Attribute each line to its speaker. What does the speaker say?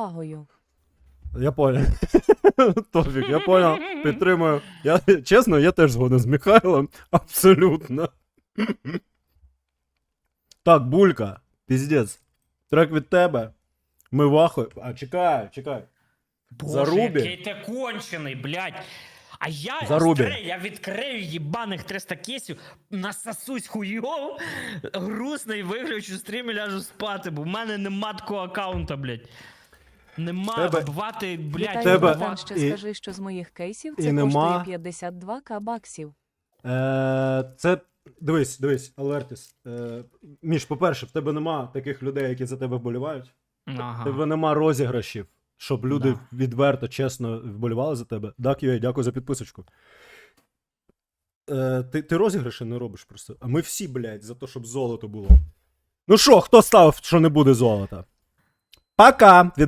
Speaker 1: повагою.
Speaker 2: Я понял. Тофік, я понял. Підтримую. Я, чесно, я теж згоден з Михайлом. Абсолютно. Так, булька, піздець. Трек від тебе. Ми вахуй. А, чекай, чекай.
Speaker 3: Боже,
Speaker 2: Зарубі.
Speaker 3: який ти кончений, блядь. А я
Speaker 2: Зарубі.
Speaker 3: відкрию, я відкрию їбаних 300 кейсів, насосусь хуйов, грустний, виключу стрім і ляжу спати, бо в мене нема такого аккаунта, блядь. Нема
Speaker 2: Тебе-
Speaker 3: бувати, блядь,
Speaker 1: Вітаю,
Speaker 2: тебе-
Speaker 1: Богдан, ще
Speaker 2: і-
Speaker 1: скажи, що з моїх кейсів
Speaker 2: і
Speaker 1: це
Speaker 2: нема-
Speaker 1: коштує 52к баксів.
Speaker 2: Е, це. Дивись, дивись, Алертіс. Е, Міш, по-перше, в тебе нема таких людей, які за тебе вболівають. В
Speaker 3: Ага.
Speaker 2: тебе нема розіграшів, щоб люди
Speaker 3: Да.
Speaker 2: відверто, чесно вболівали за тебе. Так, Юй, дякую за підписочку. Е, ти, ти розіграші не робиш просто. А ми всі, блядь, за те, щоб золото було. Ну що, хто став, що не буде золота? Пока! Віддайте